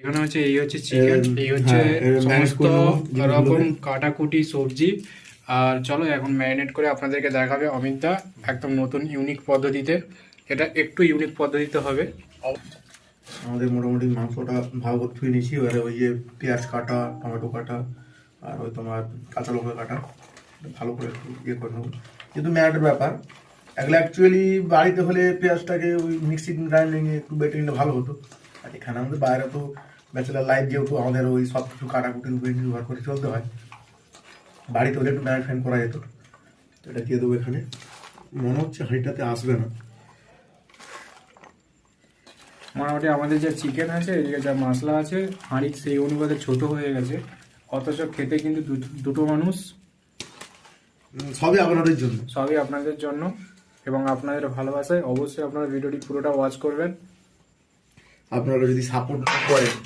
এখানে হচ্ছে এই হচ্ছে চিকেন এই হচ্ছে হ্যাঁ, marinate সমস্ত। রকম কাটাকুটি সবজি। আর চলো এখন ম্যারিনেট করে আপনাদেরকে দেখাবে অমিতদা একদম নতুন ইউনিক পদ্ধতিতে। এটা একটু ইউনিক পদ্ধতিতে হবে। আমাদের মোটামুটি মাংসটা ভালো করে ধুয়ে নিয়েছি। এবারে ওই যে পেঁয়াজ কাটা টমেটো কাটা আর ওই তোমার কাঁচা লঙ্কা কাটা ভালো করে একটু ইয়ে করে নেব। কিন্তু ম্যারিনেটের ব্যাপার এগুলো অ্যাকচুয়ালি বাড়িতে হলে পেঁয়াজটাকে ওই মিক্সি গ্রাইন্ডিংয়ে একটু বেটে নিলে ভালো হতো। আর এখানে আমাদের বাইরে তো ব্যাচেলার লাইফ যেহেতু আমাদের ওই সব কিছু কাটাকুটির উপরে নির্ভর করে চলতে হয়। বাড়িতে হলে একটু ম্যারিনেট ফ্যান করা যেত। তো এটা দিয়ে দেবো এখানে। মনে হচ্ছে হাঁড়িটাতে আসবে না। মোটামুটি আমাদের যে চিকেন আছে এদিকে যা মশলা আছে হাঁড়ি সেই অনুপাতে ছোট হয়ে গেছে। অথচ খেতে কিন্তু দুটো মানুষ সবই আপনাদের জন্য। সবই আপনাদের জন্য। এবং আপনাদের ভালোবাসায় অবশ্যই আপনারা ভিডিওটি পুরোটা ওয়াচ করবেন। আপনারা যদি সাপোর্ট করেন